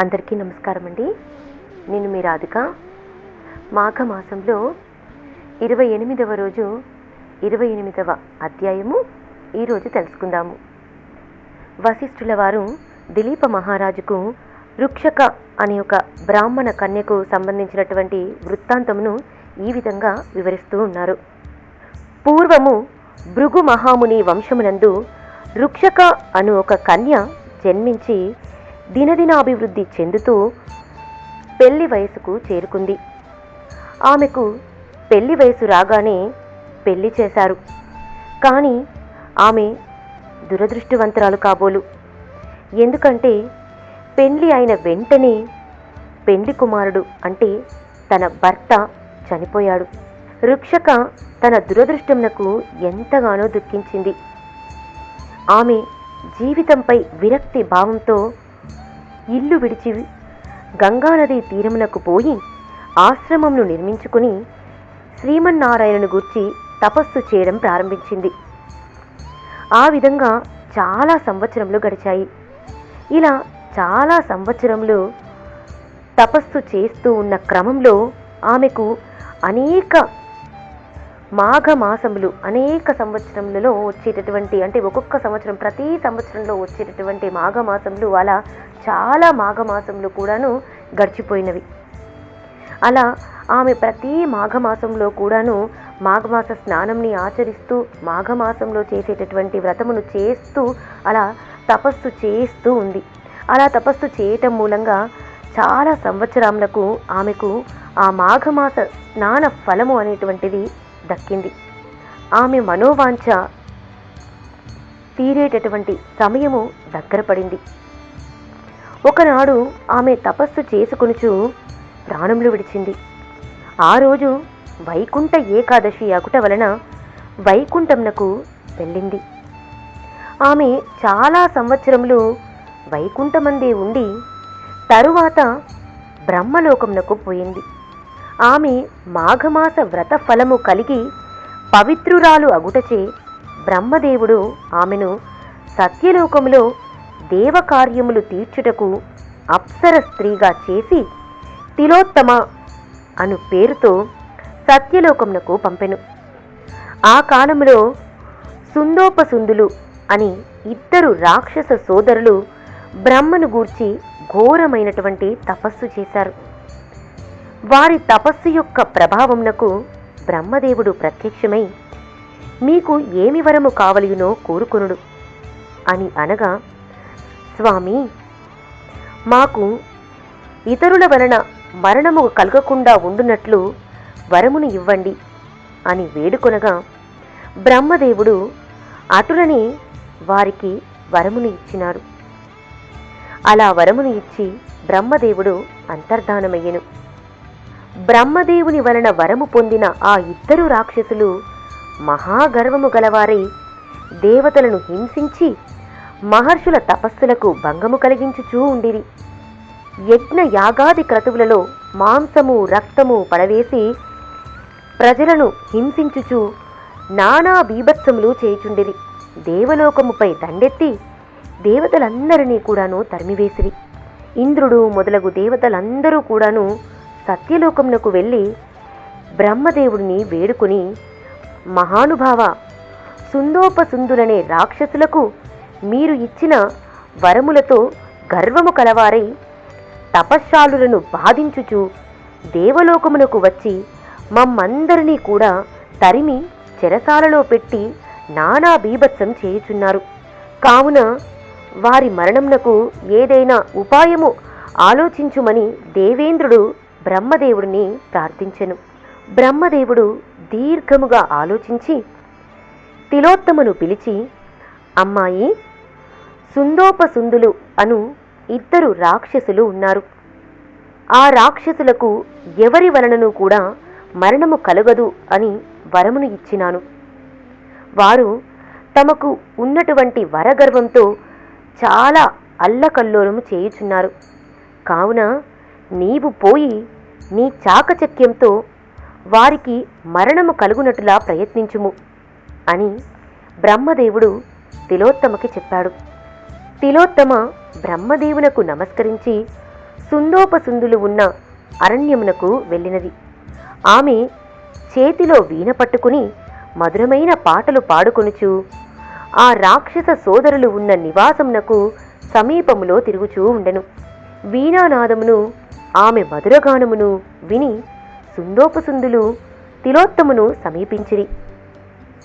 అందరికీ నమస్కారం అండి నేను మీ రాధిక. మాఘ మాసంలో ఇరవై ఎనిమిదవ రోజు ఇరవై ఎనిమిదవ అధ్యాయము ఈరోజు తెలుసుకుందాము. వశిష్ఠుల వారు దిలీప మహారాజుకు రుక్షక అనే ఒక బ్రాహ్మణ కన్యకు సంబంధించినటువంటి వృత్తాంతమును ఈ విధంగా వివరిస్తూ ఉన్నారు. పూర్వము భృగు మహాముని వంశమునందు రుక్షక అను ఒక కన్య జన్మించి దినదినాభివృద్ధి చెందుతూ పెళ్ళి వయసుకు చేరుకుంది. ఆమెకు పెళ్ళి వయసు రాగానే పెళ్ళి చేశారు. కానీ ఆమె దురదృష్టవంతురాలు కాబోలు. ఎందుకంటే పెళ్ళి అయిన వెంటనే పెండి కుమారుడు అంటే తన భర్త చనిపోయాడు. రుక్షక తన దురదృష్టమునకు ఎంతగానో దుఃఖించింది. ఆమె జీవితంపై విరక్తి భావంతో ఇల్లు విడిచి గంగానది తీరమునకు పోయి ఆశ్రమంను నిర్మించుకుని శ్రీమన్నారాయణను గూర్చి తపస్సు చేయడం ప్రారంభించింది. ఆ విధంగా చాలా సంవత్సరములు గడిచాయి. ఇలా చాలా సంవత్సరములు తపస్సు చేస్తూ ఉన్న క్రమంలో ఆమెకు అనేక మాఘమాసములు అనేక సంవత్సరములలో వచ్చేటటువంటి అంటే ఒక్కొక్క సంవత్సరం ప్రతి సంవత్సరంలో వచ్చేటటువంటి మాఘమాసములు అలా చాలా మాఘమాసములు కూడాను గడిచిపోయినవి. అలా ఆమె ప్రతి మాఘమాసంలో కూడాను మాఘమాస స్నానంని ఆచరిస్తూ మాఘమాసంలో చేసేటటువంటి వ్రతమును చేస్తూ అలా తపస్సు చేస్తూ ఉంది. అలా తపస్సు చేయటం మూలంగా చాలా సంవత్సరాలకు ఆమెకు ఆ మాఘమాస స్నాన ఫలము అనేటువంటిది దక్కింది. ఆమె మనోవాంఛ తీరేటటువంటి సమయము దగ్గర పడింది. ఒకనాడు ఆమె తపస్సు చేసుకొనుచు ప్రాణములు విడిచింది. ఆ రోజు వైకుంఠ ఏకాదశి అగుట వలన వైకుంఠంనకు వెళ్ళింది. ఆమె చాలా సంవత్సరములు వైకుంఠమందే ఉండి తరువాత బ్రహ్మలోకమునకు పోయింది. ఆమె మాఘమాస వ్రత ఫలము కలిగి పవిత్రురాలు అగుటచే బ్రహ్మదేవుడు ఆమెను సత్యలోకములో దేవకార్యములు తీర్చుటకు అప్సర స్త్రీగా చేసి తిలోత్తమ అను పేరుతో సత్యలోకమునకు పంపెను. ఆ కాలములో సుందోపసుందులు అని ఇద్దరు రాక్షస సోదరులు బ్రహ్మను గూర్చి ఘోరమైనటువంటి తపస్సు చేశారు. వారి తపస్సు యొక్క ప్రభావంనకు బ్రహ్మదేవుడు ప్రత్యక్షమై మీకు ఏమి వరము కావలియునో కోరుకొనుడు అని అనగా స్వామి మాకు ఇతరుల వలన మరణము కలగకుండా ఉండునట్లు వరమును ఇవ్వండి అని వేడుకొనగా బ్రహ్మదేవుడు అటులని వారికి వరమును ఇచ్చినారు. అలా వరమును ఇచ్చి బ్రహ్మదేవుడు అంతర్ధానమయ్యెను. బ్రహ్మదేవుని వలన వరము పొందిన ఆ ఇద్దరు రాక్షసులు మహాగర్వము గలవారై దేవతలను హింసించి మహర్షుల తపస్సులకు భంగము కలిగించుచూ ఉండిరి. యజ్ఞ యాగాది క్రతువులలో మాంసము రక్తము పడవేసి ప్రజలను హింసించుచు నానా బీభత్సములు చేయుచుండిరి. దేవలోకముపై దండెత్తి దేవతలందరినీ కూడాను తరిమివేసిరి. ఇంద్రుడు మొదలగు దేవతలందరూ కూడాను సత్యలోకమునకు వెళ్ళి బ్రహ్మదేవుడిని వేడుకుని మహానుభావ సుందోపసుందులనే రాక్షసులకు మీరు ఇచ్చిన వరములతో గర్వము కలవారై తపశ్శాలులను బాధించుచు దేవలోకమునకు వచ్చి మమ్మందరినీ కూడా తరిమి చెరసాలలో పెట్టి నానా బీభత్సం చేయుచున్నారు. కావున వారి మరణంనకు ఏదైనా ఉపాయము ఆలోచించుమని దేవేంద్రుడు బ్రహ్మదేవుడిని ప్రార్థించెను. బ్రహ్మదేవుడు దీర్ఘముగా ఆలోచించి తిలోత్తమును పిలిచి అమ్మాయి సుందోపసుందులు అను ఇద్దరు రాక్షసులు ఉన్నారు. ఆ రాక్షసులకు ఎవరి వలనను కూడా మరణము కలగదు అని వరమును ఇచ్చినాను. వారు తమకు ఉన్నటువంటి వరగర్వంతో చాలా అల్లకల్లోలము చేయుచున్నారు. కావున నీవు పోయి నీ చాకచక్యంతో వారికి మరణము కలుగునట్టులా ప్రయత్నించుము అని బ్రహ్మదేవుడు తిలోత్తమకి చెప్పాడు. తిలోత్తమ బ్రహ్మదేవునకు నమస్కరించి సుందోపసుందులు ఉన్న అరణ్యమునకు వెళ్ళినది. ఆమె చేతిలో వీణ పట్టుకుని మధురమైన పాటలు పాడుకొనుచు ఆ రాక్షస సోదరులు ఉన్న నివాసమునకు సమీపములో తిరుగుచూ ఉండెను. వీణానాదమును ఆమె మధురగానమును విని సుందోపసుందులు తిలోత్తమును సమీపించిరి.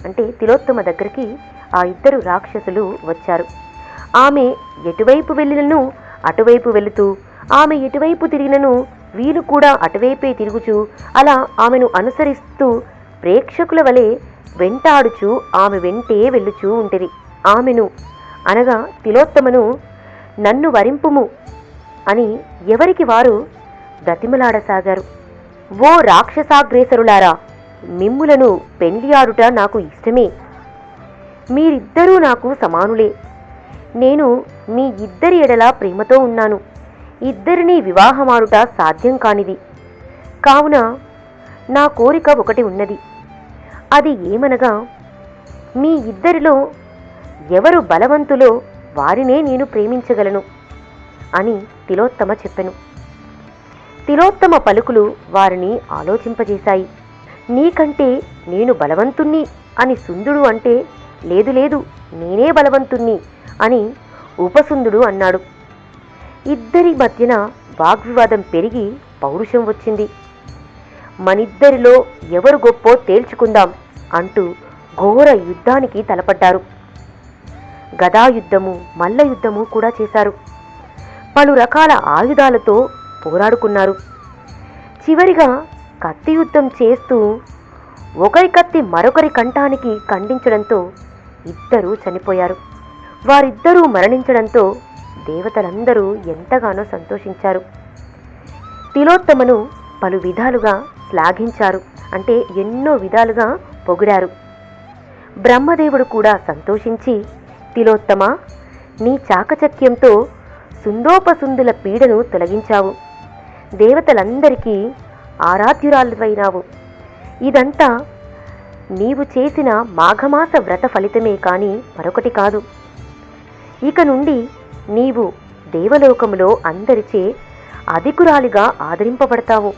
అంటే తిలోత్తమ దగ్గరికి ఆ ఇద్దరు రాక్షసులు వచ్చారు. ఆమె ఎటువైపు వెళ్ళినను అటువైపు వెళుతూ ఆమె ఎటువైపు తిరిగినను వీరు కూడా అటువైపే తిరుగుచూ అలా ఆమెను అనుసరిస్తూ ప్రేక్షకుల వలె వెంటాడుచు ఆమె వెంటే వెళ్ళుచూ ఉంటిరి. ఆమెను అనగా తిలోత్తమను నన్ను వరింపుము అని ఎవరికి వారు బ్రతిమలాడసాగారు. ఓ రాక్షసాగ్రేసరులారా మిమ్ములను పెండ్లియాడుట నాకు ఇష్టమే. మీరిద్దరూ నాకు సమానులే. నేను మీ ఇద్దరి ఎడల ప్రేమతో ఉన్నాను. ఇద్దరిని వివాహమాడుట సాధ్యం కానిది. కావున నా కోరిక ఒకటి ఉన్నది. అది ఏమనగా మీ ఇద్దరిలో ఎవరు బలవంతులో వారినే నేను ప్రేమించగలను అని తిలోత్తమ చెప్పెను. తిలోత్తమ పలుకులు వారిని ఆలోచింపజేశాయి. నీకంటే నేను బలవంతుణ్ణి అని సుందుడు అంటే లేదు లేదు నేనే బలవంతుణ్ణి అని ఉపసుందుడు అన్నాడు. ఇద్దరి మధ్యన వాగ్వివాదం పెరిగి పౌరుషం వచ్చింది. మనిద్దరిలో ఎవరు గొప్పో తేల్చుకుందాం అంటూ ఘోర యుద్ధానికి తలపడ్డారు. గదాయుద్ధము మల్ల యుద్ధము కూడా చేశారు. పలు రకాల ఆయుధాలతో పోరాడుకున్నారు. చివరిగా కత్తి యుద్ధం చేస్తూ ఒకరి కత్తి మరొకరి కంఠానికి ఖండించడంతో ఇద్దరూ చనిపోయారు. వారిద్దరూ మరణించడంతో దేవతలందరూ ఎంతగానో సంతోషించారు. తిలోత్తమను పలు విధాలుగా శ్లాఘించారు. అంటే ఎన్నో విధాలుగా పొగిడారు. బ్రహ్మదేవుడు కూడా సంతోషించి తిలోత్తమ నీ చాకచక్యంతో సుందోపసుందుల పీడను తొలగించావు. దేవతలందరికీ ఆరాధ్యురాలువైనావు. ఇదంతా నీవు చేసిన మాఘమాస వ్రత ఫలితమే కాని మరొకటి కాదు. ఇక నుండి నీవు దేవలోకములో అందరిచే అధికురాలిగా ఆదరింపబడతావు.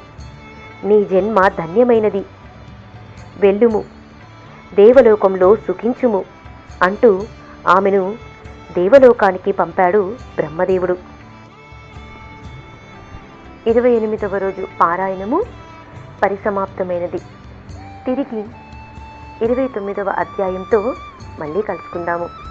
నీ జన్మ ధన్యమైనది. వెళ్ళుము. దేవలోకంలో సుఖించుము అంటూ ఆమెను దేవలోకానికి పంపాడు బ్రహ్మదేవుడు. ఇరవై ఎనిమిదవ రోజు పారాయణము పరిసమాప్తమైనది. తిరిగి ఇరవై తొమ్మిదవ అధ్యాయంతో మళ్ళీ కలుసుకుందాము.